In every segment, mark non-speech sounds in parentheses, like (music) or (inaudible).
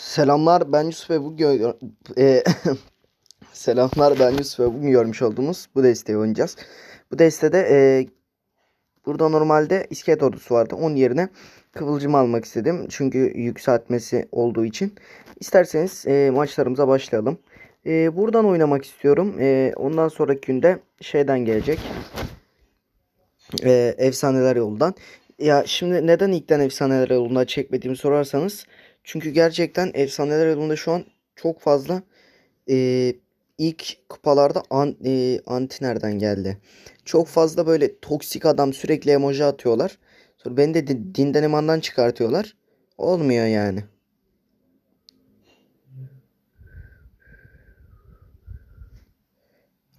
Selamlar ben Yusuf ve bugün e, (laughs) Selamlar ben Yusuf ve bugün görmüş olduğumuz bu desteği oynayacağız. Bu destede e, burada normalde iskelet ordusu vardı. Onun yerine kıvılcım almak istedim. Çünkü yükseltmesi olduğu için. İsterseniz e, maçlarımıza başlayalım. E, buradan oynamak istiyorum. E, ondan sonraki günde şeyden gelecek. E, efsaneler yolundan. Ya şimdi neden ilkten efsaneler yolunda çekmediğimi sorarsanız çünkü gerçekten efsaneler yolunda şu an çok fazla e, ilk kupalarda an, e, anti nereden geldi? Çok fazla böyle toksik adam sürekli emoji atıyorlar. Sonra beni de din- dinden imandan çıkartıyorlar. Olmuyor yani.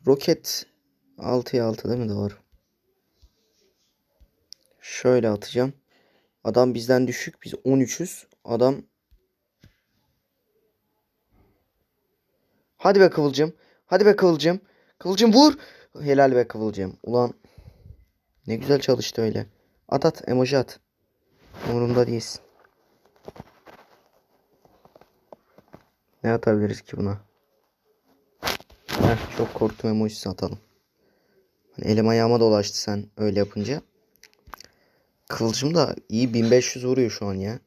Roket 6'ya 6 değil mi? Doğru. Şöyle atacağım. Adam bizden düşük. Biz 13'üz. Adam Hadi be Kıvılcım. Hadi be Kıvılcım. Kıvılcım vur. Helal be Kıvılcım. Ulan ne güzel çalıştı öyle. At at emoji at. Umurumda değilsin. Ne atabiliriz ki buna? Heh, çok korktum emojisi atalım. Hani elim ayağıma dolaştı sen öyle yapınca. Kıvılcım da iyi 1500 vuruyor şu an ya.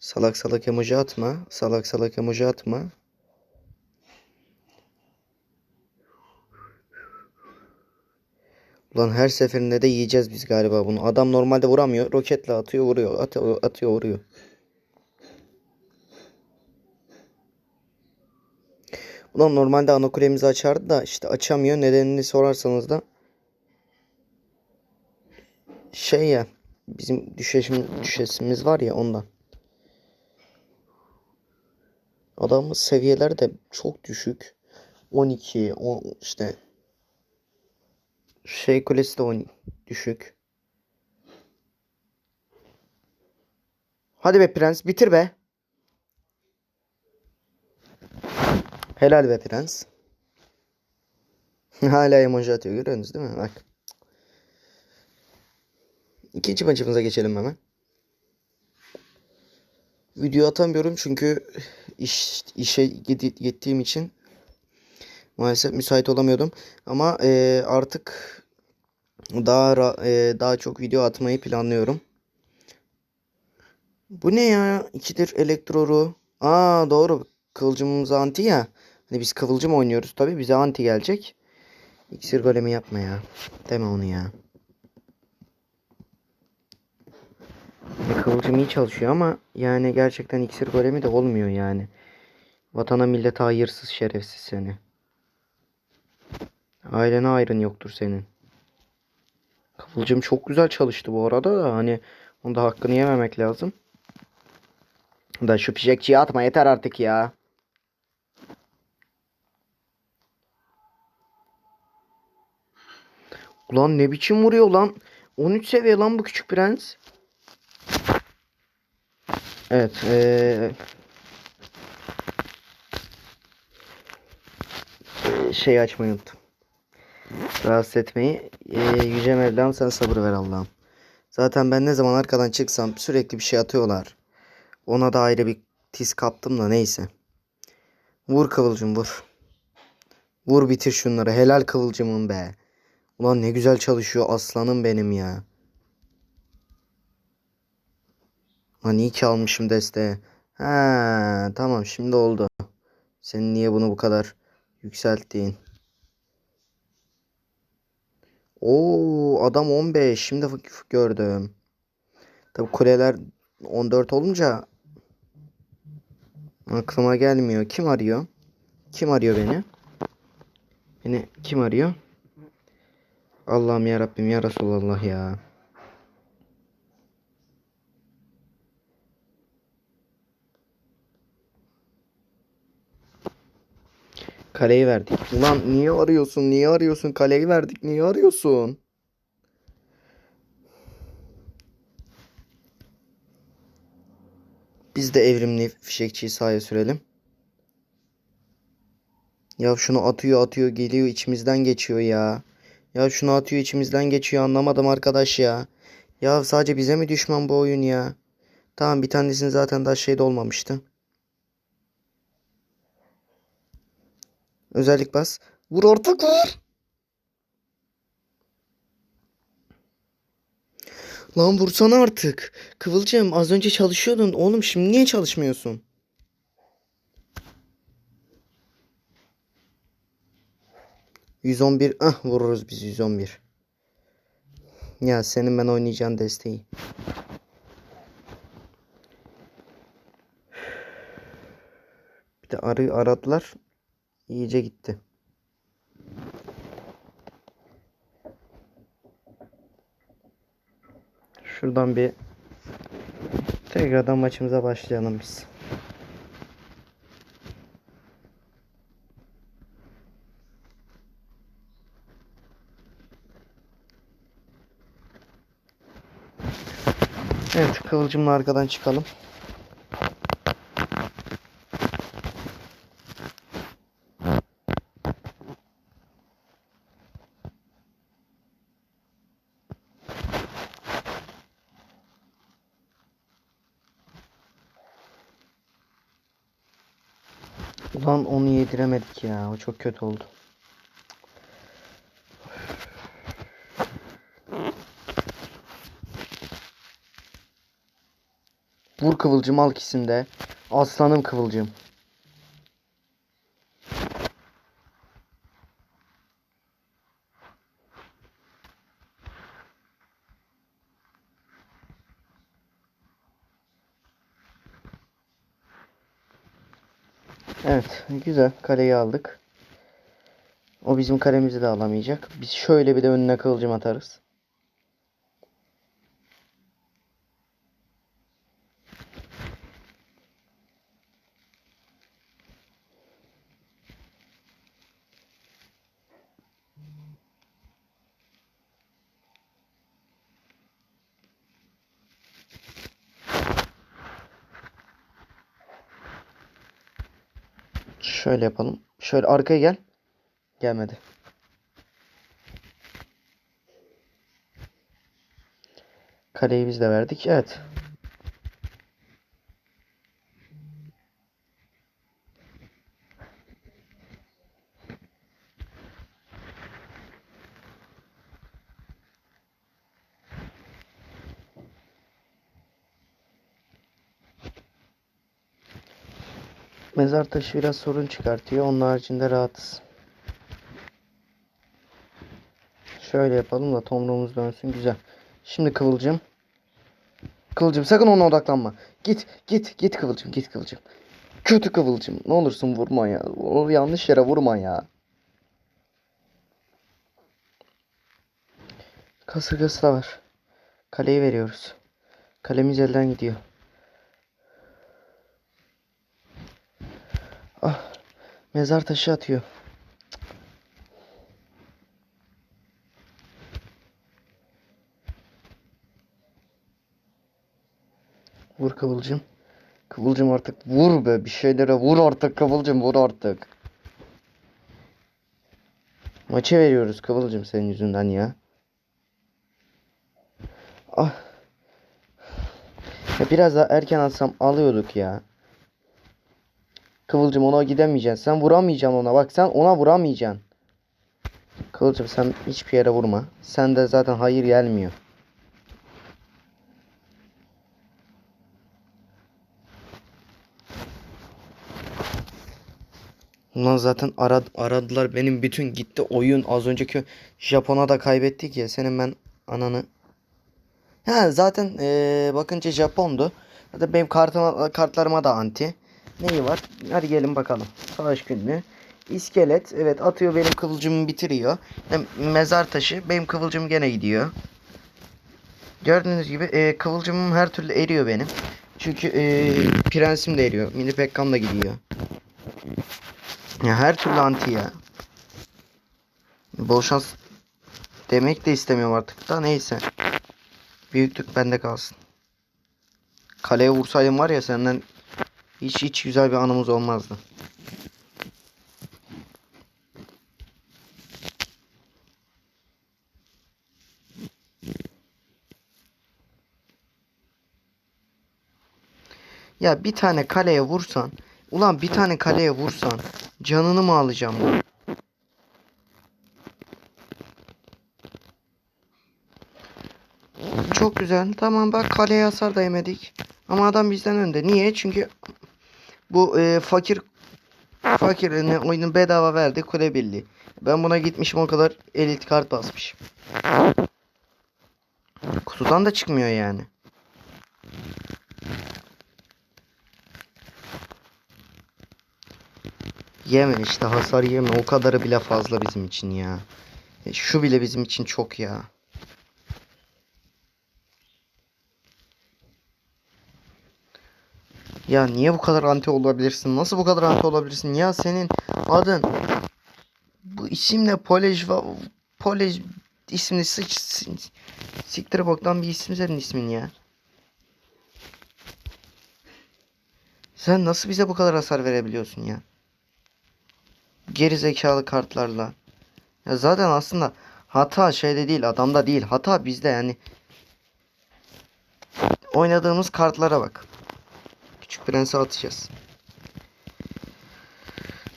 Salak salak emoji atma. Salak salak emoji atma. Ulan her seferinde de yiyeceğiz biz galiba bunu. Adam normalde vuramıyor. Roketle atıyor vuruyor. Atıyor, atıyor vuruyor. Ulan normalde ana kulemizi açardı da işte açamıyor. Nedenini sorarsanız da şey ya bizim düşeşim, düşesimiz var ya ondan. Adamın seviyeler de çok düşük. 12, 10 işte şey kulesi de 10 düşük. Hadi be prens bitir be. Helal be prens. (laughs) Hala emoji atıyor görüyorsunuz değil mi? Bak. İkinci maçımıza geçelim hemen. Video atamıyorum çünkü iş, işe gittiğim için maalesef müsait olamıyordum. Ama e, artık daha e, daha çok video atmayı planlıyorum. Bu ne ya? İkidir elektroru. Aa doğru. Kıvılcımımız anti ya. Hani biz kıvılcım oynuyoruz tabii. Bize anti gelecek. İksir golemi yapma ya. Deme onu ya. Ya Kıvılcım iyi çalışıyor ama yani gerçekten iksir golemi de olmuyor yani. Vatana millete hayırsız şerefsiz seni. Ailene ayrın yoktur senin. Kıvılcım çok güzel çalıştı bu arada da hani onun da hakkını yememek lazım. Da şu fişekçiyi atma yeter artık ya. Ulan ne biçim vuruyor lan. 13 seviye lan bu küçük prens. Evet. Ee, şey açmayı unuttum. Rahatsız etmeyi. Ee, Yüce Mevlam sen sabır ver Allah'ım. Zaten ben ne zaman arkadan çıksam sürekli bir şey atıyorlar. Ona da ayrı bir tiz kaptım da neyse. Vur Kıvılcım vur. Vur bitir şunları. Helal Kıvılcımın be. Ulan ne güzel çalışıyor aslanım benim ya. Lan iyi ki almışım desteğe. Ha tamam şimdi oldu. Senin niye bunu bu kadar yükselttiğin. Oo adam 15. Şimdi gördüm. Tabi kuleler 14 olunca aklıma gelmiyor. Kim arıyor? Kim arıyor beni? Beni kim arıyor? Allah'ım ya Rabbim ya Resulallah ya. Kaleyi verdik. Ulan niye arıyorsun? Niye arıyorsun? Kaleyi verdik. Niye arıyorsun? Biz de evrimli fişekçiyi sahaya sürelim. Ya şunu atıyor atıyor geliyor içimizden geçiyor ya. Ya şunu atıyor içimizden geçiyor anlamadım arkadaş ya. Ya sadece bize mi düşman bu oyun ya? Tamam bir tanesini zaten daha şeyde olmamıştı. Özellik bas. Vur ortak vur. Lan vursana artık. Kıvılcım az önce çalışıyordun. Oğlum şimdi niye çalışmıyorsun? ...111... Ah vururuz biz 111. Ya senin ben oynayacağın desteği. Bir de arı aradılar. İyice gitti. Şuradan bir tekrardan maçımıza başlayalım biz. Evet, kıvılcımla arkadan çıkalım. Ulan onu yediremedik ya. O çok kötü oldu. Vur kıvılcım al ikisini de. Aslanım kıvılcım. Evet güzel kaleyi aldık. O bizim kalemizi de alamayacak. Biz şöyle bir de önüne kıvılcım atarız. Şöyle yapalım. Şöyle arkaya gel. Gelmedi. Kaleyi biz de verdik. Evet. Mezar taşı biraz sorun çıkartıyor. Onun haricinde rahatız. Şöyle yapalım da tomruğumuz dönsün. Güzel. Şimdi kıvılcım. Kıvılcım sakın ona odaklanma. Git git git kıvılcım git kıvılcım. Kötü kıvılcım. Ne olursun vurma ya. O yanlış yere vurma ya. Kasırgası da var. Kaleyi veriyoruz. Kalemiz elden gidiyor. Ah. Mezar taşı atıyor. Vur Kıvılcım. Kıvılcım artık vur be bir şeylere vur artık Kıvılcım vur artık. Maçı veriyoruz Kıvılcım senin yüzünden ya. Ah. Biraz daha erken atsam alıyorduk ya. Kıvılcım ona gidemeyeceksin. Sen vuramayacaksın ona. Bak sen ona vuramayacaksın. Kıvılcım sen hiçbir yere vurma. Sen de zaten hayır gelmiyor. Ulan zaten arad aradılar benim bütün gitti oyun az önceki Japon'a da kaybettik ya senin ben ananı. Ha zaten ee, bakınca Japon'du. Zaten benim kartıma, kartlarıma da anti. Neyi var? Hadi gelin bakalım. Savaş günlüğü. İskelet. Evet atıyor benim kıvılcımı bitiriyor. Mezar taşı. Benim kıvılcım gene gidiyor. Gördüğünüz gibi e, kıvılcımım her türlü eriyor benim. Çünkü e, prensim de eriyor. Mini Pekkam da gidiyor. Ya her türlü anti ya. Bol şans demek de istemiyorum artık da neyse. Büyüklük bende kalsın. Kaleye vursaydım var ya senden hiç hiç güzel bir anımız olmazdı. Ya bir tane kaleye vursan. Ulan bir tane kaleye vursan. Canını mı alacağım lan? Çok güzel. Tamam bak kaleye hasar da yemedik. Ama adam bizden önde. Niye? Çünkü bu e, fakir fakirine oyunu bedava verdi kule birliği. Ben buna gitmişim o kadar elit kart basmışım. Kutudan da çıkmıyor yani. Yeme işte hasar yeme. O kadarı bile fazla bizim için ya. E, Şu bile bizim için çok ya. Ya niye bu kadar anti olabilirsin? Nasıl bu kadar anti olabilirsin? Ya senin adın bu isimle Polej Polej ismini sıç siktir boktan bir isim senin ismin ya. Sen nasıl bize bu kadar hasar verebiliyorsun ya? Geri zekalı kartlarla. Ya zaten aslında hata şeyde değil, adamda değil. Hata bizde yani. Oynadığımız kartlara bak. Küçük Prens'i atacağız.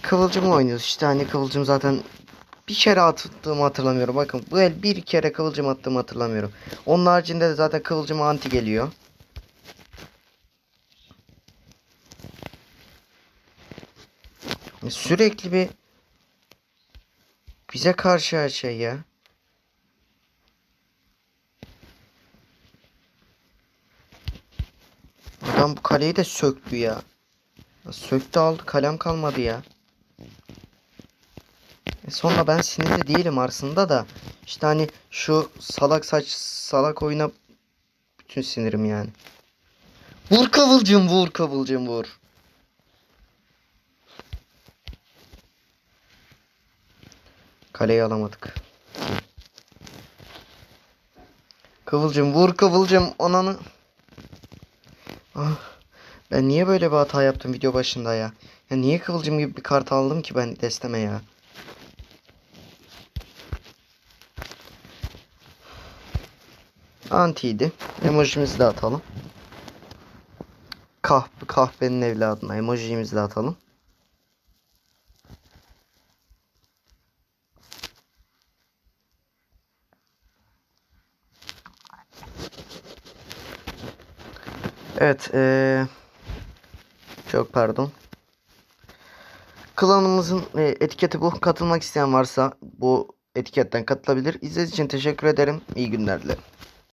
Kıvılcım'la oynuyoruz işte hani Kıvılcım zaten bir kere attığımı hatırlamıyorum. Bakın bu el bir kere Kıvılcım attığımı hatırlamıyorum. Onun haricinde de zaten Kıvılcım anti geliyor. Sürekli bir bize karşı her şey ya. Adam bu kaleyi de söktü ya. Söktü aldı kalem kalmadı ya. E sonra ben sinirli değilim aslında da. İşte hani şu salak saç salak oyuna bütün sinirim yani. Vur kıvılcım vur kıvılcım vur. Kaleyi alamadık. Kıvılcım vur kıvılcım ananı. Ah, ben niye böyle bir hata yaptım video başında ya? Ya niye kıvılcım gibi bir kart aldım ki ben desteme ya? Antiydi. Emojimizi de atalım. Kah kahvenin evladına emojimizi de atalım. Evet, eee, çok pardon. Klanımızın e, etiketi bu. Katılmak isteyen varsa bu etiketten katılabilir. İzlediğiniz için teşekkür ederim. İyi günler dilerim.